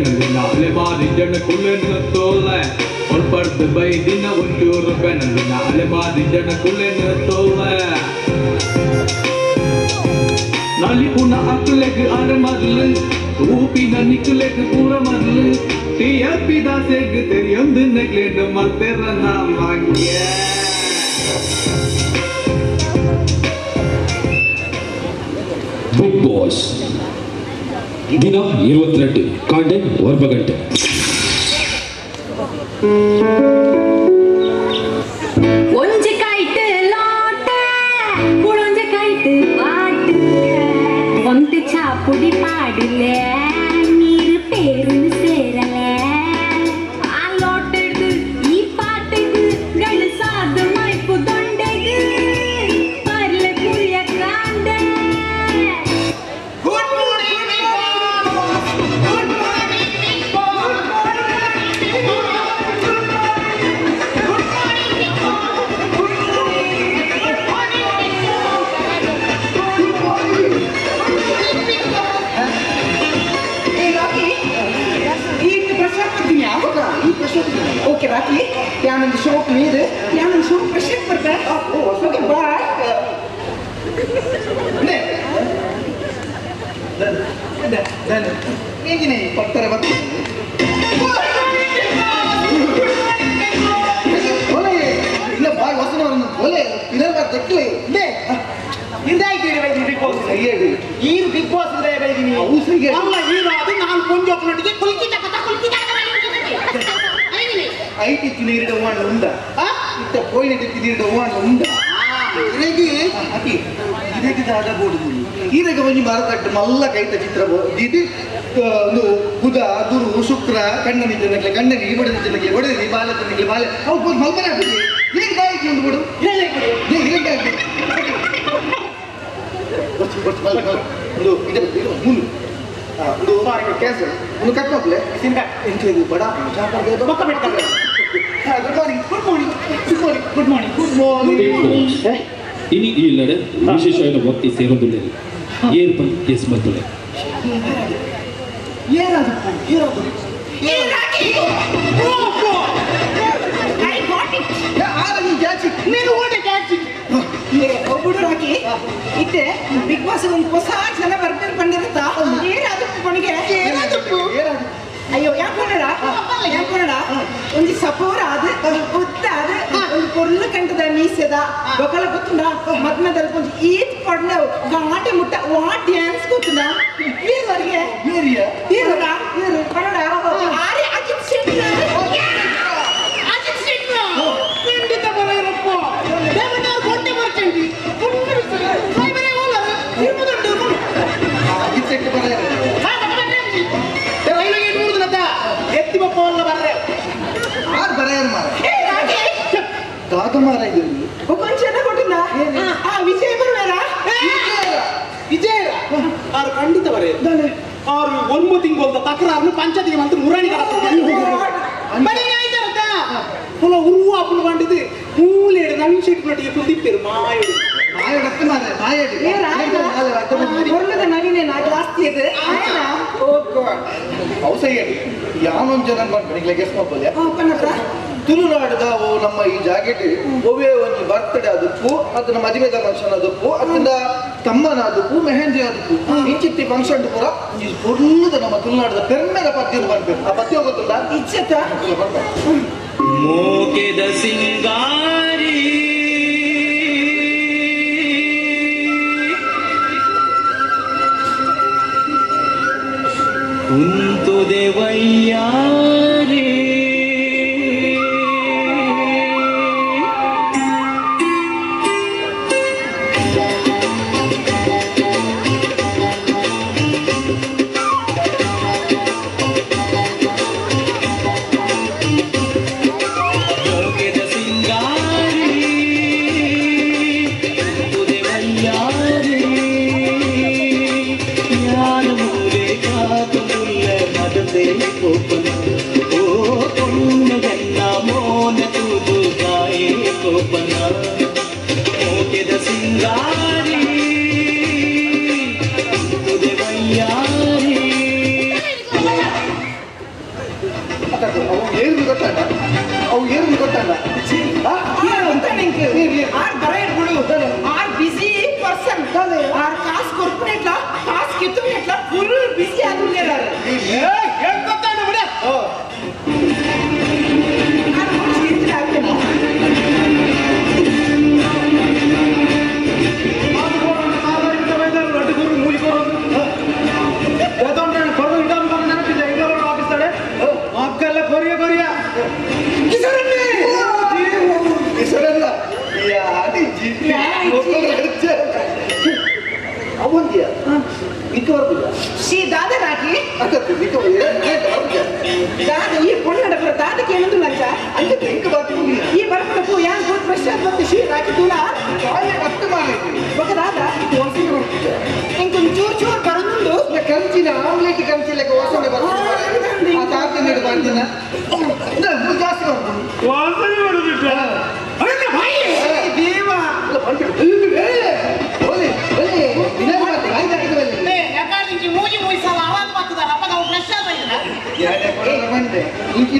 ನಾಳೆ ಮಾರಿ ಜನ ಕುಳ್ಳೆನ ತೋಲೆ ಹೊಲ್ಪಡ್ದು ಬೈ ದಿನ ಒಂಚೂರು ಬೆನಲು ನಾಳೆ ಮಾರಿ ಜನ ಕುಳ್ಳೆನ ತೋಲೆ ನಲಿಪುನ ಅಕ್ಕಲೆಗ್ ಅರ ಮರ್ಲು ಊಪಿನ ನಿಕ್ಕಲೆಗ್ ಪೂರ ಮರ್ಲು ಟಿಎಪಿ ದಾಸೆಗ್ ತೆರಿಯೊಂದು ನೆಗ್ಲೆಡ್ ಮತ್ತೆರ ನಾಮಾಗ್ಯ ಬಿಗ್ தினம் இருபத்தி ரெண்டு காண்டாக்ட் ஒர்பகண்ட் ஒன்று கைட்டு லோட்ட குழஞ்ச கைட்டு பாட்டு. வந்து சாப்புடி பாடுலே ಒಲೆ ಇದನ್ನ ತೆಕ್ಕಲೆ ಇದೆ ಇಂದಾಯ್ತು ಬಿಗ್ ಬಾಸ್ ಸರಿಯಾಗಿ ಈ ಬಿಗ್ ಬಾಸ್ ಇದೆ ಬೈದಿನಿ ಅವು ಸರಿಯಾಗಿ ಅಲ್ಲ ಹೀರೋ ಅದು ನಾನು ಕೊಂಜೊಪ್ಪನೊಟ್ಟಿಗೆ ಕುಲ್ಕಿತ ಕಥ ಕುಲ್ಕಿತ ಐಟಿ ತಿನ್ನೀರಿಡ ಹೂವಾಣ ಉಂಡ. ಇತ್ತ ಪೋಯಿನ ತಿನ್ನೀರಿಡ ಹೂವಾಣ ಉಂಡ. ಇರಗಿ ಅತಿ ಇದಕ್ಕೆ ದಾದ ಬೋಡುದು ಇದೀಗ ಒಂಜಿ ಮರತಟ್ಟು ಮಲ್ಲ ಕೈತ ಚಿತ್ರ ದಿ ಒಂದು ಬುಧ ಗುರು ಶುಕ್ರ ಕಣ್ಣನಿ ಜನಕ್ಕೆ ಕಣ್ಣನಿ ಬಡದ ಜನಕ್ಕೆ ಬಡದಿ ಬಾಲ ಬಾಲೆ. ಅವು ಮಲ್ಪನೆ ಆಗ್ತದೆ. ದಾಯಿಗೆ ಒಂದು ಬಿಡು. ಹೇಳಿ ಹಾಕಿ. ಒಂದು ಇದು ಇದು ಮುನ್ನು ಆ, ಒಂದು ಕಟ್ ಎಂತ ಇದು ಬಡ. ಬಿಡ್ತಾರೆ. Good morning good morning good morning good morning good morning ಇನಿ ಈ ನಡೆ ವಿಶೇಷವಾದ ಭಕ್ತಿ ಸೇರೋದಿಲ್ಲ ಏರ್ ಕೇಸ್ ಬರ್ತದೆ ಏನಾದ್ರು. ಏನಾದ್ರು. ಹಾಕಿ ಇತ್ತೆ ಬಿಗ್ ಬಾಸ್ ಒಂದು ಹೊಸ ಜನ ಬರ್ತಾರೆ ಬಂದಿರುತ್ತಾ? ಏನಾದ್ರು ಕೊನೆಗೆ ಏನಾದ್ರು? ಅಯ್ಯೋ ಯಾಕೋಣ ಯಾಕೋಣ ಒಂದು ಸಪೋರ್ ಆದ ಒಂದು ಉದ್ದ ಆದ ಒಂದು ಪೊರ್ಲು ಕಂಟದ ಮೀಸದ ಬೊಕಲ ಗೊತ್ತುಂಡ ಮದ್ಮದಲ್ಲಿ ಕೊಂಚ ಈತ್ ಪಡ್ಲ ಗಾಟೆ ಮುಟ್ಟ ವಾ ಡ್ಯಾನ್ಸ್ ಗೊತ್ತುಂಡ ವೀರ್ವರ್ಗೆ ವೀರ್ಯ ವೀರ್ವರ ವೀರ್ ಕನ್ನಡ ಆರೆ ಅಜಿತ್ ಶೆಟ್ಟಿ కొంచెం ಕೊಟ್ಟಿಂದಾ ಆ ವಿಜಯ ಬರುವಾರ ವಿಜಯ ಅವ್ರು? ಖಂಡಿತ ಬರೇ. ಅವ್ರು ತಿಂಗಳು ಅಂತ ತಕರಾರನ್ನು ಪಂಚಾಯತಿಗೆ ಮತ್ತು ಮುರಾಣಿ ಆಯ್ತಾ ಪುಲ ಉರುವ ಅಪ್ಪನ ಕಂಡಿದ್ದು ಮೂಲೆ ನವೀನ್ ಶೆಟ್ಟಿ ನಟಿಗೆ ಕುಂದಿಪ್ಪೇರು ಮಾಯೋಡು ಅವಸಯ್ಯ ಯಾವೊಂದು ಜನ ಬೆಳಿಗ್ಗೆ ಗೆಸ್ ಮಾಡ್ಬೋದೇ ತುಳುನಾಡದ ಅವು ನಮ್ಮ ಈ ಜಾಕೆಟ್ ಒವೇ ಒಂದು ಬರ್ತ್ಡೇ ಅದಕ್ಕೂ ಅದನ್ನ ಮದುವೆದ ಫಂಕ್ಷನ್ ಅದಕ್ಕೂ ಅದರಿಂದ ತಮ್ಮನ ಅದಕ್ಕೂ ಮೆಹಂದಿ ಅದಕ್ಕೂ ಇಂಚಿತ್ತಿ ಫಂಕ್ಷನ್ ಪೂರ ಈ ಪೂರ್ಣದ ನಮ್ಮ ತುಳುನಾಡದ ಪೆರ್ಮೆದ ಪದ್ಯ ಬರ್ಬೇಕು ಆ ಪದ್ಯ ಗೊತ್ತಿಲ್ಲ ಇಚ್ಛೆತ ಮೋಕೆದ ಸಿಂಗಾರಿ. ಕುಂತು ದೇವಯ್ಯ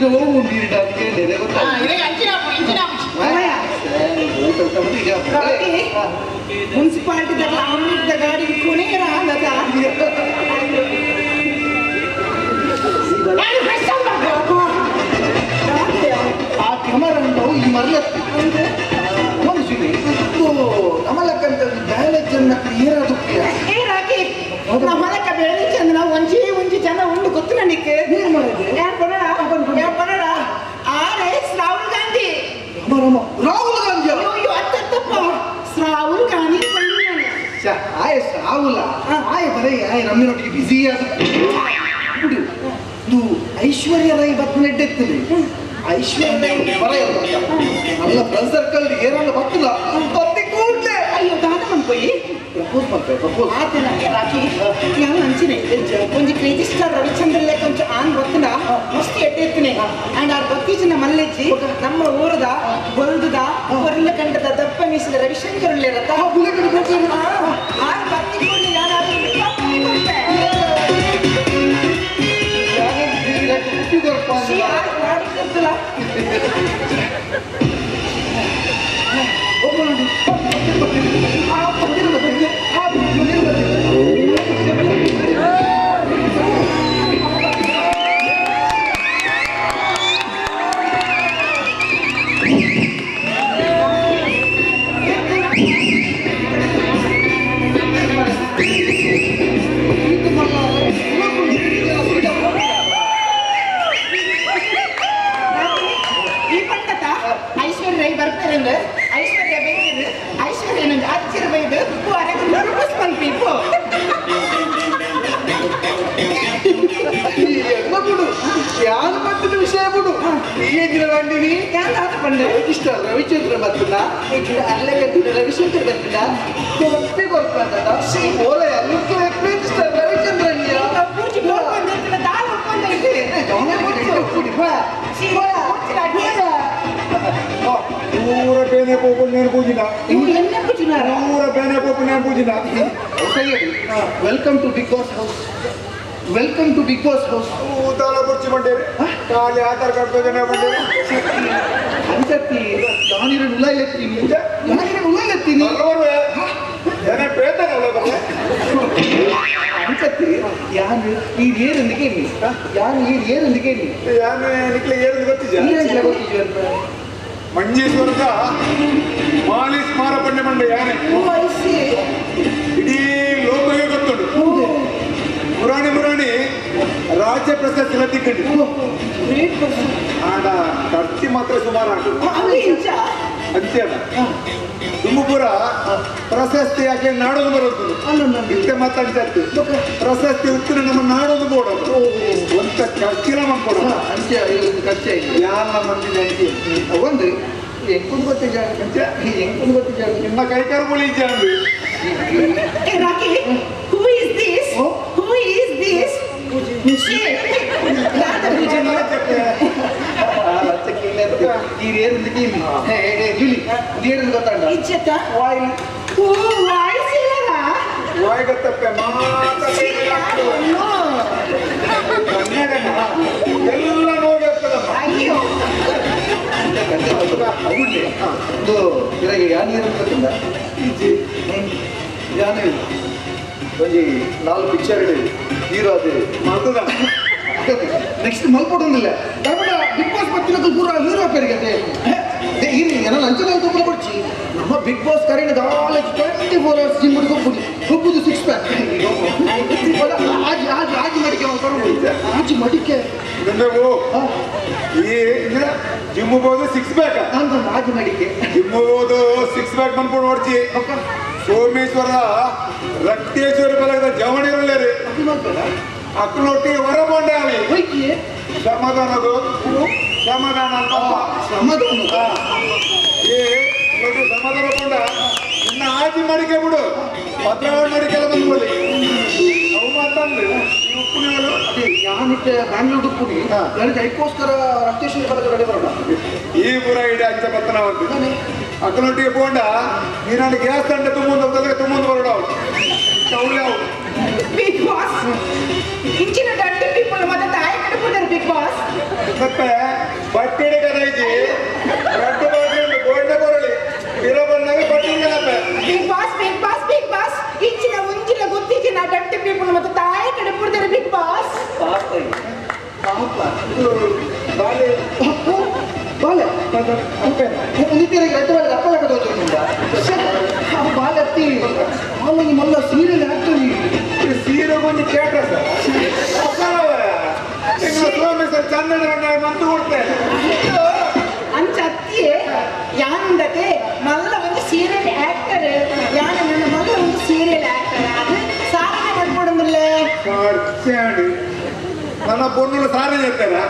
ಇದು உண்டிட்டாங்க நிறைவேற்ற ಮುನ್ಸಿಪಾಲಿಟಿ ದಾಟ ಗಾಡಿ ಕೊನೆ ಆ ಕ್ಯಾಮರ ಈ ಮರ್ಲಕ್ಕ ಮನುಷ್ಯನಿ ಕಮಲಕ್ಕಂತ ಚಂದ ಉಂಡು ಗೊತ್ತು ನನಗೆ. ಯಾರು ಕೊಡೋಣ ರಮ ರಾಹುಲ್ ಗಾಂಧಿ ಅಯ್ಯೋ ಅಯ್ಯೋ ಅತ್ತಪ್ಪ ರಾಹುಲ್ ಗಾಂಧಿ ಬಂದಿದ್ದಾನೆ ಆಯ ರಾಹುಲ ಆಯ್ ಬರೀ ಆಯ್ ನಮ್ಮಿನೊಟ್ಟಿಗೆ ಬಿಸಿ ಆದ ಬಿಡು ಇದು ಐಶ್ವರ್ಯ ರೈ ಬತ್ ನೆಡ್ಡೆತ್ತದೆ ಐಶ್ವರ್ಯ ರೈ ಬರ ಅಲ್ಲ ಫ್ರೆಂಡ್ ಸರ್ಕಲ್ ಏನಲ್ಲ ಬತ್ತಿಲ್ಲ ಬತ್ತಿ ಕೂಡ್ಲೆ ಅಯ್ಯೋ ದಾದ ಮನ್ಪೋಯಿ ಕೂತ್ಕೊಳ್ಬೇಕು ಆತನ ಒಂಜಿ ಕ್ರೇಜಿ ಸ್ಟಾರ್ ರವಿಚಂದ್ರ ಆನ್ ಗೊತ್ತಿನ ಮಸ್ತ್ ಎಡ್ಡೆ ಆಂಡ್ ಆ ಬಕ್ಕೀಜಿನ ಮಲ್ಲೆಜ್ಜಿ ನಮ್ಮ ಊರದ ಬೊಲ್ದುದ ಹೊರಲ ಕಂಡದ ದಪ್ಪ ಮೀಸಿದ ರವಿಶಂಕರ್ ರಥ ಆನ್ ಬತ್ತಿಕೊಂಡು ಯಾರಾದ್ರೂ She, ತಪ್ಪಿ ಕೊಡ್ತೆ ಶ್ರೀ ಆರ್ ಮಾಡಿಕೊಡ್ತಲ್ಲ ಈ ವಿಚಿತ್ರ ಬಂದಿವಿ ಯಾಕೆ ಹಾಕೊಂಡೆ ಇಷ್ಟ ಅಲ್ಲ ವಿಚಿತ್ರ ಬರ್ತದ ಈಗ ಅಲ್ಲೇ ಕತ್ತಿರಲ್ಲ ವಿಚಿತ್ರ ಬರ್ತದ ಒಪ್ಪಿ ಕೊಡ್ಕೊಂಡ ಓಲೆ ಅಲ್ಲಕ್ಕೆ ವಿಚಿತ್ರ ರವಿಚಂದ್ರ ನೂರ ಬೇನೆ ಪೋಪು ನೇನು ಪೂಜಿನ ನೂರ ಬೇನೆ ಪೋಪು ನೇನು ಪೂಜಿನ welcome to Bigg Boss house welcome to Bigg Boss house ಊತಾಲ ಕುರ್ಚಿ ಮಂಡೇರಿ ಖಾಲಿ ಆಧಾರ್ ಕಾರ್ಡ್ ಬೇಗನೆ ಬಂಡೇರಿ ಅಂಚತ್ತಿ ನಾನಿರ ಉಲಾಯ್ಲೆತ್ತೀನಿ ನಾನಿರ ಉಲಾಯ್ಲೆತ್ತೀನಿ ಬರ್ರೆ ಏನೇ ಪೇತನಲ್ಲ ಅವರು? ಅಂಚತ್ತಿ ಯಾನು ಈ ಏರೊಂದಿಗೆ ನೀ? ಯಾನು ಈ ಏರೊಂದಿಗೆ ನೀ? ಯಾನೆ ನಿಕ್ಲೆ ಏನು ಗೊತ್ತಿದ್ಯಾ? ನೀರಂಗಿಲ್ಲ ಗೊತ್ತಿದ್ಯು ಅಂತ? ಮಂಜೇಶ್ವರದ ಮಾಲಿಸ್ ಮಾರ ಪಂಡೆ ಮಂಡೆ ಯಾನೆ ಇಡೀ ಲೋಕಗೆ ಗೊತ್ತುಂಟು ಮುರಾಣಿ ಮುರಾಣಿ ರಾಜ್ಯ ಪ್ರಶಸ್ತಿ ಲದ್ದಿಕೊಂಡು ಆಡ ಖರ್ಚು ಮಾತ್ರ ಸುಮಾರು ಆಟು ಅಂತ್ಯದ ತುಮಕೂರ ಪ್ರಶಸ್ತಿ ಯಾಕೆ ನಾಡೋದು ಬರುತ್ತದೆ ಇಷ್ಟೇ ಮಾತಾಡ್ತದ್ದು ಪ್ರಶಸ್ತಿ ಉತ್ತರ ನಮ್ಮ ನಾಡೋದು ಕೊಡೋದು ಒಂತ ಖರ್ಚಿನ ಮಾಡ್ಕೊಡೋದು ಅಂಚೆ ಖರ್ಚೆ ಯಾರ ಮಂದಿ ಅಂತಿ? ಒಂದು ಎಂಕೊಂಡು ಗೊತ್ತಿದ್ದ ಎಂಕೊಂಡು ಜಾಗ. ನಿಮ್ಮ ಕೈಕಾರು ಬಳಿ ಜಾಂಬಿ Hey, Rocky, who is this? Who is this? ಎಲ್ಲ ನೋಡಿ ಅಯ್ಯೋ ಆಗುಡ್ಲಿ ಒಂದು ಇರಾಗಿ ಯಾನಿ ಇರೋದ್ರಿಂದ ಈಚೆ ಯಾನೇ ಒಂಜಿ ನಾಲ್ಕು ಪಿಕ್ಚರ್ಗಳಿವೆ ಹೀರೋ ಅದು ಮಲ್ತದ ನೆಕ್ಸ್ಟ್ ಮಲ್ಪಡೋದಿಲ್ಲ ಕನ್ನಡ ಬಿಗ್ ಬಾಸ್ ಬರ್ತಿರೋದು ಪೂರ ಹೀರೋ ಪೇರಿಗೆ ಇಲ್ಲಿ ಏನೋ ಲಂಚದ ತುಂಬ ಕೊಡ್ಚಿ ನಮ್ಮ ಬಿಗ್ ಬಾಸ್ ಕರೀನ ದಾಲೆ ಟ್ವೆಂಟಿ ಫೋರ್ ಅವರ್ಸ್ ಜಿಮ್ ಕೊಪ್ಪುದು ಕೊಪ್ಪುದು ಸಿಕ್ಸ್ ಪ್ಯಾಕ್ ಆಜಿ ಆಜಿ ಆಜಿ ಮಡಿಕೆ ಆಜಿ ಮಡಿಕೆ. ಈ ಜಿಮ್ ಹೋಗೋದು ಸಿಕ್ಸ್ ಬ್ಯಾಕ್ ಅಂತ ಆಜಿ ಮಡಿಕೆ. ಜಿಮ್ ಹೋಗೋದು ಸಿಕ್ಸ್ ಬ್ಯಾಕ್ ಬಂದ್ಕೊಂಡು ನೋಡ್ತಿ. ಸೋಮೇಶ್ವರ ರಕ್ತೇಶ್ವರ ಬಲದ ಜವಣಿರಲ್ಲೇ ರೀ. ಅಕ್ಕನೊಟ್ಟಿಗೆ ಹೊರ ಬಂಡೆ ಅವಿ ಹೋಯ್ಕಿ ಸಮಾಧಾನದು ಸಮಾಧಾನ ಅಂತ ಸಮಾಧಾನ ಏ ನೋಡಿ ಸಮಾಧಾನ ಕೊಂಡ ಇನ್ನ ಆಜಿ ಮಾಡಿಕೆ ಬಿಡು ಭದ್ರವಾಡ ಮಾಡಿಕೆಲ್ಲ ಬಂದ್ಬಿಡಿ ಅವು ಮಾತಂದ್ರೆ ಈ ಉಪ್ಪುನಿಗಳು ಅದೇ ಯಾನಿಕ್ಕೆ ಬ್ಯಾಂಗ್ಳೂರ್ ದುಪ್ಪುನಿ ನನಗೆ ಅದಕ್ಕೋಸ್ಕರ ರಕ್ತೇಶ್ವರಿ ಬರೋದು ರೆಡಿ ಬರೋಣ ಈ ಪುರ ಇಡೀ ಅಂಚ ಬತ್ತನ ಒಂದು ಅಕ್ಕನೊಟ್ಟಿಗೆ ಪೋಂಡ ನೀನಾಡು ಗ್ಯಾಸ್ ತಂಡ ತುಂಬೊಂದು ಹೋಗ್ತದೆ ತುಂಬೊಂದು ಬರೋಣ ಅವಳು ಬಿಗ್ ಬಾಸ್ ಇಂಚಿನ ಡಂಟಿ ಪೀಪಲ್ ಮತ್ತೆ ತಾಯಿ ಕಡೆ ಬಿಗ್ ಬಾಸ್ ಮತ್ತೆ ಬಟ್ಟಿಡಿ ಕದೈತಿ. ರಟ್ಟು ಬಾಗಿಲು ಗೋಲ್ಡ ಕೊರಳಿ. ಇರೋ ಬಂದಾಗ ಬಟ್ಟಿಡಿ ಕದಪ್ಪ Bigg Boss Bigg Boss Bigg Boss ಇಂಚಿನ ಮುಂಚಿನ ಗೊತ್ತಿಚ್ಚಿನ ಡಂಟಿ ಪೀಪಲ್ ಮತ್ತೆ ತಾಯಿ ಕಡೆ ಬಿಡ್ತಾರೆ ಬಿಗ್ ಬಾಸ್ ಪಾಪ. ಪಾಪ ಬಾಲೆ. ಬಾಲೆ ನಿತ್ಯರಿಗೆ ರೆಡ್ ಬಾಲೆ ಅಪ್ಪಲ ಕಟ್ಟೋದ್ರಿಂದ ಬಾಲೆ ಅತ್ತಿ ಆಮೇಲೆ ಮಲ್ಲ ಸೀರಿಯಲ್ ಬಂದು ಕೇಳ್ರೆ ಸರ್ ಸರ್ಕಾರ ನಿಮ್ಮ ಸ್ವಾಮಿ ಸರ್ ಚಂದನ ಮಂತು ಕೊಡ್ತೇನೆ ಅಂಚ ಅತ್ತಿಯೇ ಯಾನಂದಕ್ಕೆ ಮಲ್ಲ ಒಂದು ಸೀರಿಯಲ್ ಆಕ್ಟರ್ ಯಾನ ನನ್ನ ಮಲ್ಲ ಒಂದು ಸೀರಿಯಲ್ ಆಕ್ಟರ್ ಅದು ಸಾಧನೆ ಮಾಡ್ಕೊಡಂಗಿಲ್ಲ ನನ್ನ பொண்ணுல சாரணி சேர்த்தாரா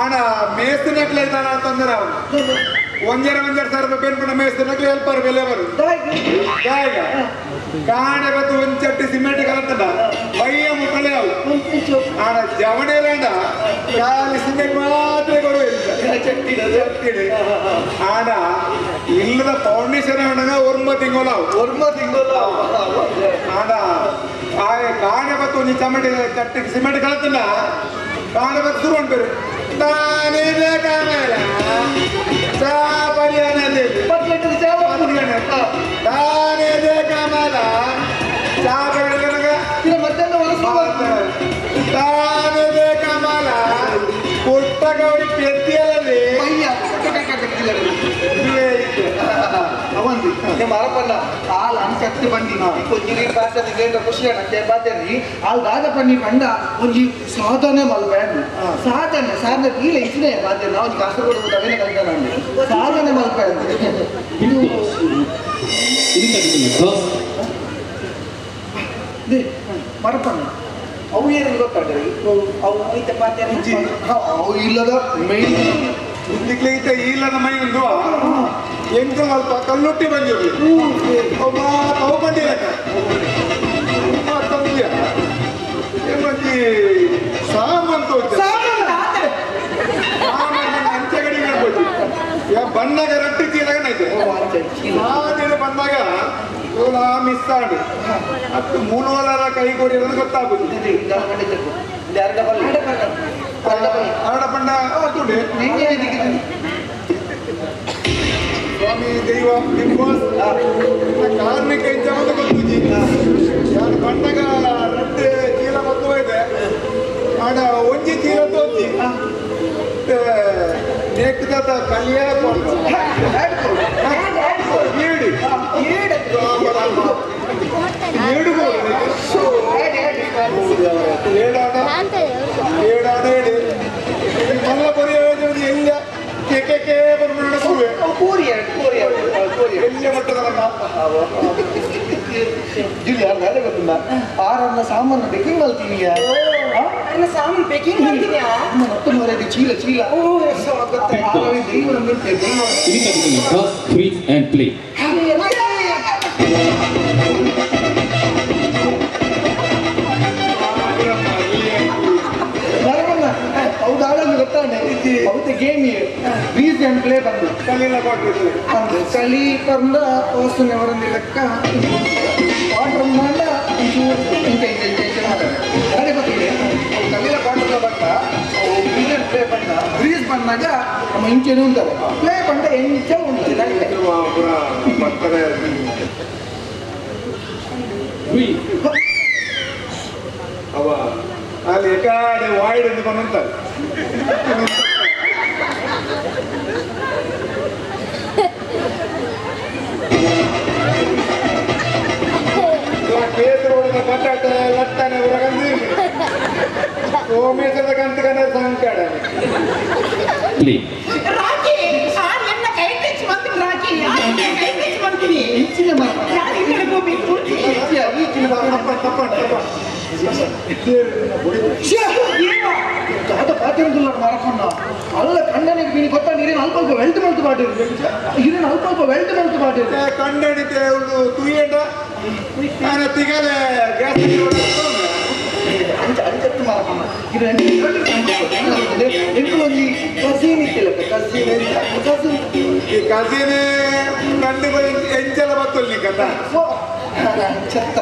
ஆனா மேஸ்திரி நெக்ல இருந்தானா தொந்தரா அவன் ಒಂದ್ ಜನ ಒಂದ್ ಸಾವಿರ ರೂಪಾಯಿ ಪೇಂಟ್ ಮೇಸ್ತು ನಕ್ಲಿ ಹೆಲ್ಪರ್ ಬೆಲೆವರು ಕಾಣೆ ಬತ್ತು ಒಂದ್ ಚಟ್ಟಿ ಸಿಮೆಂಟ್ ಕಲತ್ತದ ಬೈಯ ಮುಕ್ಕಳೆ ಅವು ಆಡ ಜವಣೆ ಇಲ್ಲ ಖಾಲಿ ಸಿಮೆಂಟ್ ಮಾತ್ರ ಕೊಡುವೆ ಚಟ್ಟಿ ಚಟ್ಟಿ ಆಡ ಇಲ್ಲದ ಫೌಂಡೇಶನ್ ಹಣಗ ಒರ್ಮ ತಿಂಗೋಲ ಒರ್ಮ ತಿಂಗೋಲ ಆಡ ಕಾಣೆ ಬತ್ತು ಒಂದ್ ಚಮಟಿ ಚಟ್ಟಿ ಸಿಮೆಂಟ್ ಕಲತ್ತಲ್ಲ ಕಾಣೆ ಬತ್ತು ಶುರು ಅನ್ಬೇರು दहा पर्याय देते ನಿಮ್ಮ ಅರಪಲ್ಲ ಹಾಲು ಅನ್ಸಕ್ತಿ ಬಂದಿ ಒಂಜಿ ಬಾತದ ಗೇಂದ್ರ ಖುಷಿ ಅನ್ನಕ್ಕೆ ಬಾತೇನಿ ಹಾಲು ದಾದ ಪನ್ನಿ ಪಂಡ ಒಂಜಿ ಸಾಧನೆ ಮಲ್ಪೇನು ಸಾಧನೆ ಸಾಧನೆ ಇಲ್ಲ ಇಚ್ಚಿನ ಪಾತ್ರೆ ನಾವು ಕಾಸರಗೋಡು ತವೇನೆ ಕಲಿತ ನಾನು ಸಾಧನೆ ಮಲ್ಪೇನು ಬಿಗ್ ಬಾಸ್ ಇದಕ್ಕಾಗಿ ಬಾಸ್ ದೇ ಮರಪಣ್ಣ ಅವು ಏನು ಗೊತ್ತಾಡ್ರಿ ಅವು ಐತೆ ಬಾತೆ ಅವು ಇಲ್ಲದ ಮೈನ್ ಮುಂದಿಕ್ಲಿಂತ ಈಲನ ಮೈ ಒಂದು. ಎಂಟು ಸ್ವಲ್ಪ ಕಲ್ಲುಟ್ಟಿ ಬಂದಿರಲಿ. ಒಬ್ಬ ಅವು ಬಂದಿರಕ್ಕ ತಂದ್ಯ ಮಂದಿ ಸಾಮಂತ ಅಂಚೆಗಡಿ ಹೇಳ್ಬೋದು. ಯಾ ಬಂದಾಗ ರಟ್ಟಿ ಚೀಲಗನೈತೆ ಆ ದಿನ ಬಂದಾಗ ಇವನ ಮಿಸ್ ಆಡಿ ಮತ್ತು ಮೂಲವರ ಕೈ ಕೊಡಿರೋದು ಗೊತ್ತಾಗುದು ಆಡ ಪಂಡ ತುಡಿ ಸ್ವಾಮಿ ದೈವ ಬಿಗ್ ಬಾಸ್ ಕಾರ್ಮಿಕ ಇಜ್ಜಾಮದ ಗೊತ್ತುಜಿ ಯಾರು ಬಂದಾಗ ರಟ್ಟೆ ಚೀಲ ಮತ್ತು ಇದೆ. ಆಡ ಒಂಜಿ ಚೀಲ ತೋಚಿ ನೆಟ್ಟದ ಕಲ್ಯಾಣ ಏಡಿ ಏಡು ಏಡಾಡ ಏಡಾಡ ಏಡಿ ಮಲ್ಲ ಬರೀ ಎಲ್ಲ ಕೆಕೆ ಬರ್ಬಿಡ ಸುವೆ ಎಲ್ಲಿ ಮಟ್ಟದ ಆರನ್ನ ಸಾಮಾನು ಬೇಕಿಂಗ್ ಮಲ್ತೀನಿಯ ನನ್ನ ಸಾಮಾನು ಬೇಕಿಂಗ್ ಮಾಡ್ತೀನಿಯಾ ಮತ್ತೆ ಮರ್ಯಾದೆ ಚೀಲ ಚೀಲ ಓ ಎಷ್ಟೋ ಗೊತ್ತಾಯ್ತು ಆರವಿ ದೈವನ ಮಿಡ್ತೆ ದೈವ ಇದಕ್ಕಾಗಿ ಬಾಸ್ ಫ್ರೀಸ್ ಆ್ಯಂಡ್ ಪ್ಲೇ ಆಡೋದು ಗೊತ್ತಾನೆ ಅವತ್ತು ಗೇಮ್ ಬೀಸ್ ಅಂಡ್ ಪ್ಲೇ ಬಂದು. ಕಲ್ಲಿನ ಕೊಟ್ಟಿತ್ತು ಅಂದು ಚಳಿ ಬಂದ ವಸ್ತುನೆ ಹೊರಂದಿ ಲೆಕ್ಕ. ವಾಟರ್ ಮಾಡ. ಒಂಚೂರು ಇಂಚ ಇಂಚ ಇಂಚ ಇಂಚ ಮಾಡ್ತಾರೆ ನನಗೆ ಗೊತ್ತಿದೆ ಕಲ್ಲಿನ ಪಾಠದ ಬಂದ. ಬೀಸ್ ಅಂಡ್ ಪ್ಲೇ ಬಂದ. ಬ್ರೀಸ್ ಬಂದಾಗ ನಮ್ಮ ಇಂಚೆನೆ ಉಂಟಲ್ಲ. ಪ್ಲೇ ಪಂಡ ಎಂಚ ಉಂಟು ನಡಿತೆ. ಪುರ ಬರ್ತಾರೆ ಹುಯ್ ಅವ. ಅಲ್ಲಿ ಎಕಾಡೆ ವಾಯ್ಡ್ ಎಂದು ಬಂದಂತಾರೆ ಸೋಮೇಶ್ವರದ ಕಂತಕನ ಸಂಕಡ ಪ್ಲೇ ರಾಕಿ ಆ ನನ್ನ ಕೈ ಟಚ್ ಮಾಡ್ತೀನಿ ರಾಕಿ. ನನ್ನ ಕೈ ಟಚ್ ಮಾಡ್ತೀನಿ. ಇಂಚಿನ ಮರ ಯಾರು ಈ ಕಡೆ ಹೋಗ್ಬೇಕು ಕೂರ್ಚಿ. ತಪ್ಪ ತಪ್ಪ ತಪ್ಪ ದಾದ ಪಾತಿರಂದುಲ್ಲ ಮರಕೊಂಡ ಅಲ್ಲ ಕಣ್ಣನಿಗೆ ಬೀನಿ ಗೊತ್ತ ನೀರಿನ ಅಲ್ಪ ಅಲ್ಪ ವೆಲ್ಟ್ ಮಾಡ್ತು ಬಾಟಿರು ಇರಿನ ಅಲ್ಪ ಅಲ್ಪ ವೆಲ್ಟ್ ಮಾಡ್ತು ಬಾಟಿರು ಕಂಡಣಿತೆ ಒಂದು ತುಯ್ಯಂಡ ನಾನು ತಿಗಲೆ ಗ್ಯಾಸ್ ಅಂಚ ಅಂಚತ್ತು ಮರಕೊಂಡ ಇದು ಎಂಟು ಒಂದು ಕಸೀನ್ ಇತ್ತಿಲ್ಲ ಕಸೀನ್ ಕಸೀನ್ ಈ ಕಸಿನೇ ಕಂಡು ಎಂಚಲ ಬತ್ತಲ್ಲಿ ಕಥ ಚೆತ್ತ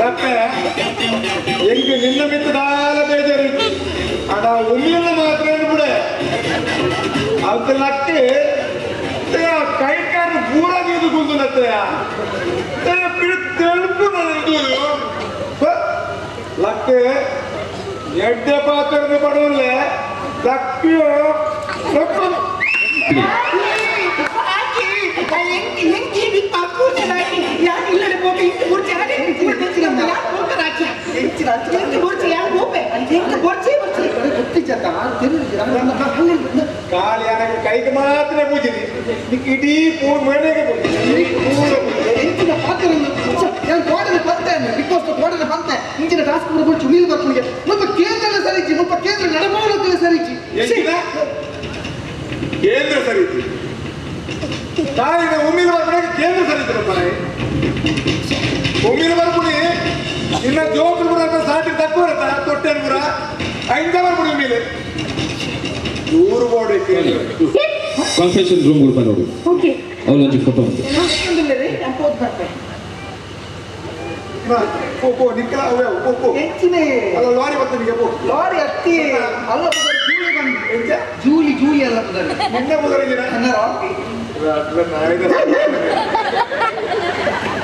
ಮತ್ತೆ ಎಂಕ ನಿನ್ನ ಮಿತ್ತ ದಾಲ ಬೇಜಾರಿತ್ತು ಅಡ ಉಮ್ಮಿನ ಮಾತ್ರ ಬಿಡೆ ಅದು ಲಕ್ಕೆ. ಕೈ ಕಾರು ಪೂರ ಬೀದು ಕುಂದುನತ್ತೆ ಬಿಡು ತೆಳುಪು ನನಗೆ ಲಕ್ಕೆ, ಎಡ್ಡೆ ಎಂಚಿನ ಅಂಚ ಎಂಟು ಕೂರ್ಚಿ ಯಾರು ಹೋಗ್ಬೇಕು ಎಂಟು ಕೂರ್ಚಿ ಕೂರ್ಚಿ ಗೊತ್ತಿಚ್ಚತ್ತ ತಿರುಗಿ ಕಾಲಿ ನನಗೆ ಕೈಗೆ ಮಾತ್ರ ಪೂಜಿನಿ ನಿಕ್ ಇಡೀ ಪೂ ಮನೆಗೆ ಪೂಜಿನಿ ಎಂಚಿನ ಪಾತ್ರವನ್ನು ನಾನು ಕೋಡನೆ ಬಂತೇನೆ ಬಿಗ್ ಬಾಸ್ ಕೋಡನೆ ಬಂತೆ ಇಂಚಿನ ಟಾಸ್ಕ್ ಬಿಟ್ಟು ನೀರು ಬರ್ಕೊಂಡು ಮುಪ್ಪ ಕೇಂದ್ರ ಸರಿಚಿ ಮುಪ್ಪ ಕೇಂದ್ರ ನಡಮಾಡೋದಿಲ್ಲ ಸರಿಚಿ ಎಂಚಿನ ಕೇಂದ್ರ ಸರಿತಿ ತಾಯಿನ ಉಮ್ಮಿನ ಬರ್ಬಿಡಕ್ಕೆ ಕೇಂದ್ರ ಸರಿತಿ ತಾಯಿ ಉಮ್ಮಿನ ಬರ್ಬಿಡಿ ಇನ್ನ ಜೋಕುಲ್ಪುರ ಅಂತ ಸಾಟಿಗೆ ತಕ್ಕ ತೊಟ್ಟೆನ್ ಬುಡ ಐದ ಬರ್ಬಿಡಿ ಉಮ್ಮಿಲೆ ದೂರು ಬೋರ್ಡ್ ಕಾನ್ಫರೆನ್ಸ್ ರೂಮ್ ಗುಡ್ಪ ನೋಡಿ. ಓಕೆ ಒಂದು ಫೋಟೋ ನಿಕ್ಕಲ ಅವೇ ಹೆಚ್ಚಿನ ಅಲ್ಲ ಲಾರಿ ಬರ್ತನಿಗೆ ಪೋ. ಲಾರಿ ಹತ್ತಿ ಅಲ್ಲ ಜೂಲಿ ಬಂದು ಜೂಲಿ ಜೂಲಿ ಅಲ್ಲ ನಿನ್ನೆ ಮುದರಿದಿನ ನನ್ನ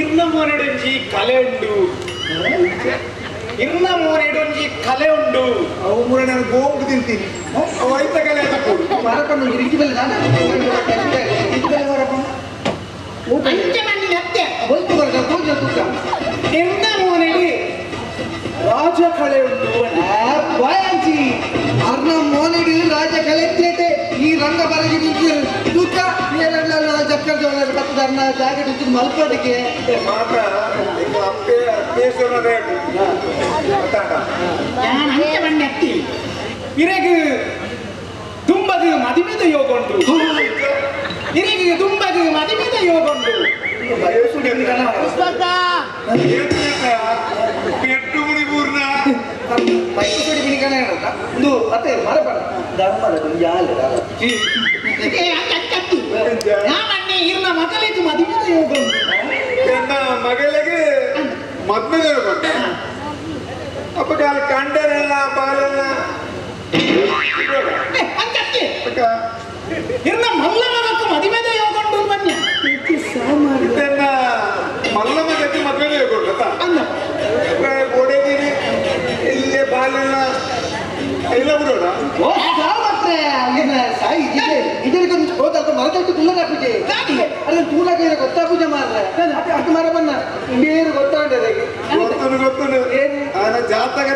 ಇರ್ನ ಮೋನೆಡೊಂಜಿ ಕಲೆ ಉಂಡು. ಇರ್ನ ಮೋನೆಡೊಂಜಿ ಕಲೆ ಉಂಡು. ಅವು ಮೂರ ನಾನು ಗೋಂಗು ತಿಂತೀನಿ. ಅವು ಐತ ಕಲೆ ತಕ್ಕೊಡು ಮರಕೊಂಡು ರಿಚಿ ಬೆಲೆ ನಾನು ರಿಚಿ ಬೆಲೆ ಮರಕೊಂಡು ಅಂಚೆ ಮಣ್ಣಿನ ಅತ್ತೆ. ಹೊಲ್ತು ಬರ ತೋಜ ತೂಕ ಇರ್ನ ಮೋನೆಡಿ ರಾಜ ಕಲೆ ಉಂಡು ಬಾಯಾಂಚಿ ಅರ್ನ ಮೋನೆಡಿ ರಾಜ ಬರಗಿ ರಂಗ ನೀರೆಲ್ಲ జ్యువెలర్స్ పట్టుదన్న జాకెట్ ఇచ్చింది మలపటికి మాట అప్పే అప్పేశ్వర రేటు ಅಂಚೆ ಮಣ್ಣೆ ಮದಿಮೆದ ಯೋಗೊಂಡು ಇರೆಗ್ ತುಂಬದ ಮದಿಮೆದ ಯೋಗೊಂಡು ಪೆಟ್ಟು ಹುಡುಗೂರ್ನ ಬೈಕ್ ಕೊಡಿ ಬಿಡಿಕಣ ಒಂದು ಮತ್ತೆ ಮರಬೇಡ ಧರ್ಮದ ಯಾಲೆ ಏ ಅಕ್ಕ ಅಕ್ಕ இருந்த மகளுக்கு மதுமத யோகம் என்ன மகளுக்கு மதுமத யோகம் அப்ப கால கண்டனெல்லாம் பாலெல்லாம் இருந்த மல்லவனுக்கு மதுமத யோகம் ಮರದಷ್ಟು ತುಂಬದ ಪೂಜೆ ಅದನ್ನ ತೂಲಕ ಗೊತ್ತಾ ಪೂಜೆ ಮಾಡ್ರೆ ಅಷ್ಟು ಮರ ಬೇರೆ ಬೇರು ಗೊತ್ತಾಂಟು ಅದಕ್ಕೆ ಗೊತ್ತುಂಟು ಆನ ಅವನ ಜಾತಕ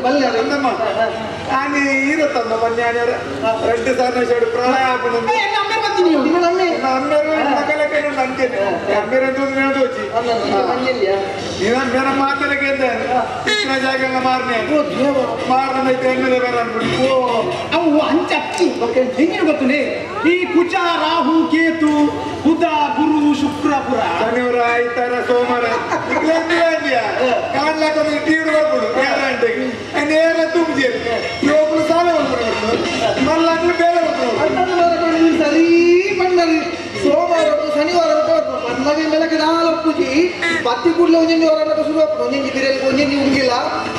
ಬಲ್ಲೆ ಅಂದಮ್ಮ ನಾನು ಮನ್ಯಾನ ರೆಡ್ಡು ಸಾರ್ನ ಶೇಡು ಪ್ರಳಯ ಅಮ್ಮ ಮಕ್ಕಳಕ್ಕೆ ಅಂತೇನೆ ಅಮ್ಮೇರು ಅಂತ ಹೋಚಿ ಮನೆಯಲ್ಲಿಯಾ ನೀನ ಬೇರೆ ಜಾಗ ಮಾರ್ನೆ. ಓ ಮಾರ್ನ ಬೇರೆ ಅನ್ಬಿಡಿ ಅವು ಅಂಚತ್ತಿ ಹೆಂಗಿನ ಗೊತ್ತೇ ಈ ಕುಚ ರಾಹು ಕೇತು ಬುಧ ಗುರು ಶುಕ್ರಪುರ ಶನಿವಾರ ಆಯ್ತಾರ ಸೋಮವಾರ. ಕಾಣ್ಲಕ್ಕ ಒಂದು ತೀವ್ರ ಬರ್ಬಿಡು ಗಂಟೆಗೆ ಪತ್ತಿ ಕೂಡಲೇ ಒಂಜಿ ಹೊರಗಡೆ ಶುರು ಆಗ್ತದೆ. ಒಂಜಿ ಬಿರಿಯಲ್ಲಿ ಒಂಜಿ ಉಂಗಿಲ್ಲ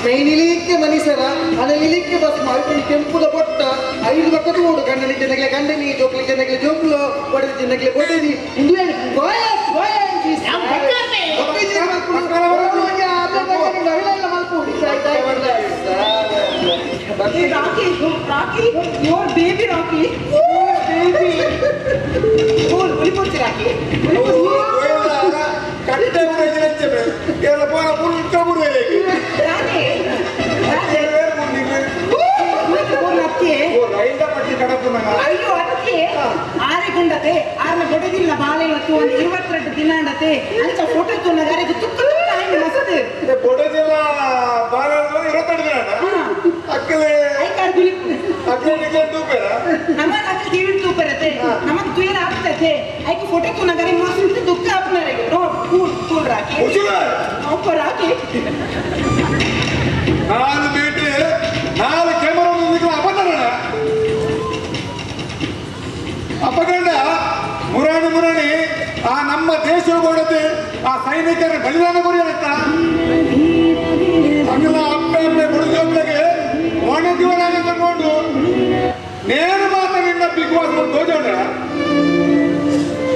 ಮೈನ್ ಇಲಿಕ್ಕೆ ಮನುಷ್ಯರ ಅದನ್ನ ಇಲಿಕ್ಕೆ ಬಸ್ ಮಾಡಿ ಕೆಂಪುದ ಪೊಟ್ಟ ಐದು ಪಕ್ಕದ ಓಡು ಗಂಡನಿ ತಿನ್ನಕ್ಕೆ ಗಂಡನಿ ಜೋಕ್ಲಿ ತಿನ್ನಕ್ಕೆ ಜೋಕ್ಲು ಒಡೆದು ತಿನ್ನಕ್ಕೆ ಒಡೆದಿ. ಇಂದು ಹೇಳಿ. ಗೋಯ ಗೋಯ Rocky, Rocky, your ಮುಂದಿಗೆ ಕೋಲ್ ಅತ್ತೆ. ಓ ರೈತ ಪಟ್ಟಿ ಕಡಪುನ ಅಯ್ಯೋ ಅದಕ್ಕೆ ಆರೆ ಗುಂಡತೆ ಆರ್ನ ಗೊಡದಿಲ್ಲ ಬಾಳೆ ಇವತ್ತು ಒಂದು ಇರುವತ್ತೆರಡು ದಿನ ಅಂಡತೆ ಅಂಚ ಫೋಟೋ ಗಾರಿಗೆ ತುಕ್ಕ ಆಯ್ತು ಮಸ್ತ್ ಬೊಡಜಲ ಬಾಲ ಇರತ್ತಡ ಅಕ್ಕಲೆ ಐಕಾರ್ ಬಿಳಿ ಅಕ್ಕಲೆ ನಿಜ ತೂಪೇರ ನಮ್ಮ ಅಕ್ಕ ಟಿವಿ ತೂಪರತೆ ನಮಗ್ ತುಯರ್ ಆಗ್ತೈತೆ ಆಯ್ಕೆ ಫೋಟೋ ಗಾರಿ ಕೂಲ್ ಕೂಲ್ ರಾಕಿ ನಾನು ರಾಕಿ. ನಾಲ್ಕು ಕ್ಯಾಮರಾ ಅಪಕಂಡ ಅಪಕರಣ. ಅಪಕರಣ ಮುರಾಣಿ ಮುರಾಣಿ ಆ ನಮ್ಮ ದೇಶ ಕೊಡದೆ ಆ ಸೈನಿಕರ ಬಲಿದಾನ ಕೊರಿಯತ್ತ ಅಗಲ ಅಪ್ಪೆ ಅಪ್ಪೆ ಬುಡಜೋಗ್ಲಿಗೆ ಒಣ ಜೀವನ ತಗೊಂಡು ನೇರ ಬಿಗ್ ಬಾಸ್ ಬಂದು ತೋಜೋಣ.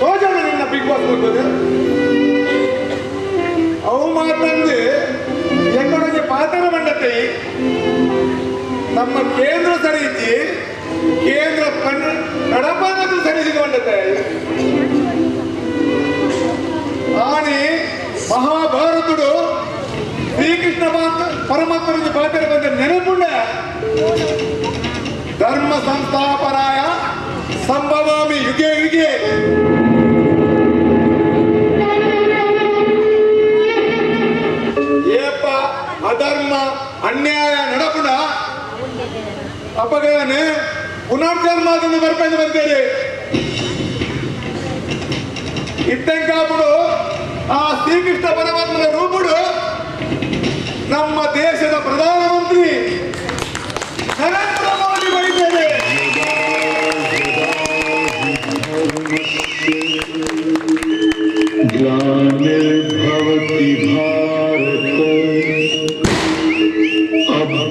ತೋಜೋಣ ನಿನ್ನ ಬಿಗ್ ಬಾಸ್ ಬಂದದ್ದು ಅವು ಮಾತಂದು ಎಕ್ಕಡೊಂದು ಪಾತ್ರ ಮಂಡತೆ ನಮ್ಮ ಕೇಂದ್ರ ಸರಿ ಇಜ್ಜಿ ಕೇಂದ್ರ ಪಂಡ ನಡಪಾನದು ಸರಿ ಮಂಡತೆ ಆನೆ ಮಹಾಭಾರತುಡು ಶ್ರೀಕೃಷ್ಣ ಪಾತ್ರ- ಪರಮಾತ್ಮನಿಂದ ಪಾತ್ರ ಬಂದ ನೆನಪುಂಡ ಧರ್ಮ ಸಂಸ್ಥಾಪನಾಯ ಸಂಭವಾಮಿ ಯುಗೆ ಅಧರ್ಮ, ಅನ್ಯಾಯ అన్యాయ ಅಪಗಯನೆ ಪುನರ್ಜನ್ಮ ಅದನ್ನು ಬರ್ಪೆಂದು ಬರ್ತೇವೆ ಇದ್ದಂಕಾಪುಡು ಆ ಶ್ರೀಕೃಷ್ಣ ಪರಮಾತ್ಮನ ರೂಪುಡು. ನಮ್ಮ ದೇಶದ ಪ್ರಧಾನಮಂತ್ರಿ ನರೇಂದ್ರ ಮೋದಿ ಬೈದೇನೆ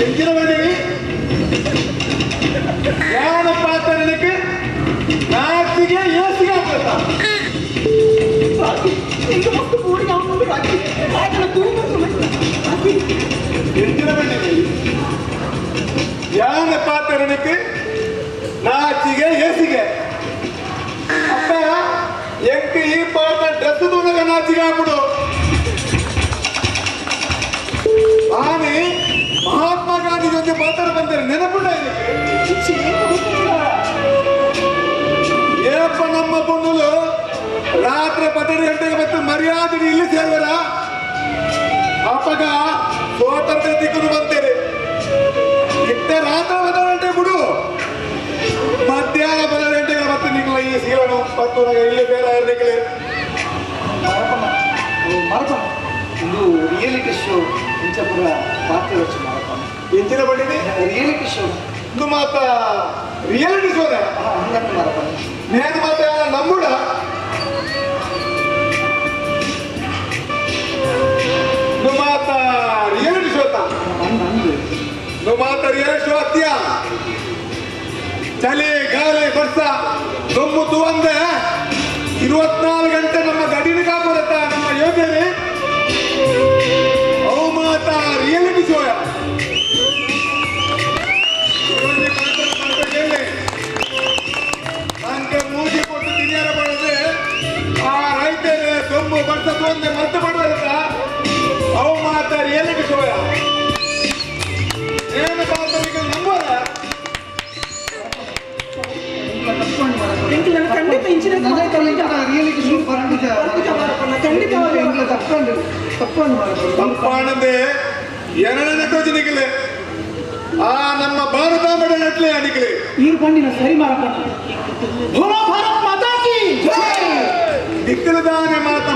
என்கிறவனே யானை பார்த்த. எனக்கு நாத்திக யோசிக்கா பார்த்தான் எங்க மட்டும் யானை பார்த்த எனக்கு நாத்திக யோசிக்க அப்ப எங்க ஈ பார்த்த ட்ரெஸ் தூங்க ஆனே ಗಾಂಧಿ ಜೊತೆ ಮಾತಾಡಿ ಬಂದರೆ ನೆನಪುಂಡ ಏಪ್ಪ ನಮ್ಮ ಪೊಣ್ಣುಲು ರಾತ್ರಿ ಪನ್ನెండు ಗಂಟೆಗೆ ಮತ್ತು ಮರ್ಯಾದೆ ಇಲ್ಲಿ ಸೇರ್ವರ ಅಪ್ಪಗ ಸ್ವಾತಂತ್ರ್ಯ ದಿಕ್ಕನ್ನು ಬಂತೇನೆ ಇಟ್ಟ ರಾತ್ರಿ ಬದ ಗಂಟೆ ಬಿಡು ಮಧ್ಯಾಹ್ನ ಬದ ಗಂಟೆಗೆ ಮತ್ತೆ ನಿಂಗಳ ಈ ಸೀಲನು ಮತ್ತು ನನಗೆ ಇಲ್ಲಿ ಬೇರೆ ಇರಲಿಕ್ಕೆ ಮರಪ ಇದು ರಿಯಾಲಿಟಿ ಶೋ ಇಂಚಪುರ ಎಂಚಿನ ಬಂದಿದೆ ರಿಯಾಲಿಟಿ ಶೋ ಇದು ಮಾತ ರಿಯಾಲಿಟಿ ಶೋ ನೇನು ಮಾತ ನಮ್ಮೂಡ ಮಾತ ರಿಯಾಲಿಟಿ ಶೋ ನು ಮಾತ ರಿಯಾಲಿಟಿ ಶೋ ಹತ್ತಿಯ ಚಳಿ, ಗಾಳಿ ಬರ್ಸ ದೊಮ್ಮು ತುವಂದ, ಇರುವತ್ನಾಲ್ಕು ಗಂಟೆ ನಮ್ಮ ಗಡಿನ ಕಾಪಾಡುತ್ತ ನಮ್ಮ ಯೋಧರೇ ಅವು ಮಾತ ರಿಯಾಲಿಟಿ ಶೋ ಸೊಂಬು ಮರೆತು ಬಿಡುವುದಕ್ಕ ಅವು ಮಾತ ರಿಯಾಲಿಟಿ ಶೋ ಏನು ಪಾತ್ರಕ್ಕೆ ನಂಬೋದ ಖಂಡಿತ ಇಂಚಿನ ರಿಯಾಲಿಟಿ ಶೋ ಬರ್ತಿದ್ದ ಖಂಡಿತವಾಗಿ ತಪ್ಪಂಡು ತಪ್ಪಂಡು ತಪ್ಪಾಣಂದೆ ಎರಡನೇ ಯೋಜನೆಗೆ ಆ ನಮ್ಮ ಭಾರತ ಮಡ ನಟ್ಲೆ ಅಣಿಕಲೆ ಈರು ಪಂಡಿನ ಸರಿ ಮಾರಪ್ಪ. ಭಾರತ್ ಮಾತಾ ಕಿ ದಿಕ್ಕಲದಾನೆ ಮಾತ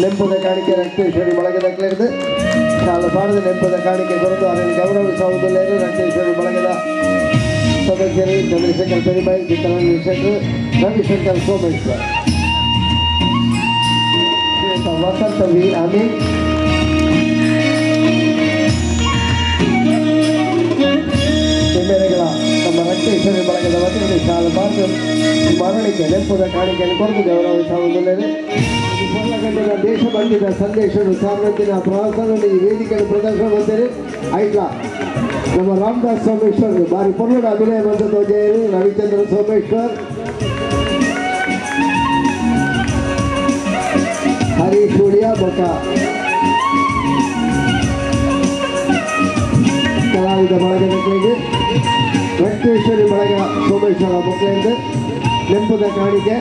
ನೆಂಪುದ ಕಾಣಿಕೆ ರಕ್ತೇಶ್ವರಿ ಬಳಗದಾಗಲಿದೆ ಸಾಲಬಾರದು ನೆಂಪದ ಕಾಣಿಕೆ ಬರೆದು ಅದನ್ನು ಗೌರವ ಸಹೋದರಿಯರು ರಕ್ತೇಶ್ವರಿ ಬಳಗದ ಸದಸ್ಯರು ಚಂದ್ರಶೇಖರ್ ಪೆರಿಮೈ ಚಿತ್ರ ನಿರ್ದೇಶಕರು ರವಿಶಂಕರ್ ಸೋಮೇಶ್ವರ್ ವಸಂತ ವಿ ಅಮೀನ್ ಹಿಮ್ಮೆರೆಗಳ ನಮ್ಮ ರಕ್ತೇಶ್ವರಿ ಬಳಗದ ವತಿಯಲ್ಲಿ ಸಾಲಬಾರದು ಮರಳಿಕೆ ನೆಂಪುದ ಕಾಣಿಕೆಯನ್ನು ಕೊರದು ಗೌರವ ಸಹೋದರಿಯರು ದೇಶ ಬಂದಿದ ಸಂದೇಶವನ್ನು ಸಾರ್ವಜನಿಕ ಪ್ರವಾಸದಲ್ಲಿ ಈ ವೇದಿಕೆಯನ್ನು ಪ್ರದರ್ಶನ ಬಂದರೆ ಐಟ್ಲ ನಮ್ಮ ರಾಮದಾಸ್ ಸೋಮೇಶ್ವರ್ ಬಾರಿ ಪೊನ್ನಡ ಅಭಿನಯ ಬಂದದ್ದು ಜಯರು ರವಿಚಂದ್ರ ಸೋಮೇಶ್ವರ್ ಹರೀಶ್ ಉಳಿಯ ಬೊಕ್ಕ ಕಲಾವಿದ ಬಳಗದ ಮಕ್ಕಳಿಗೆ ವೆಂಕಟೇಶ್ವರಿ ಬಳಗ ಸೋಮೇಶ್ವರ ಮಕ್ಕಳಿಂದ ನೆಂಪದ ಕಾಣಿಕೆ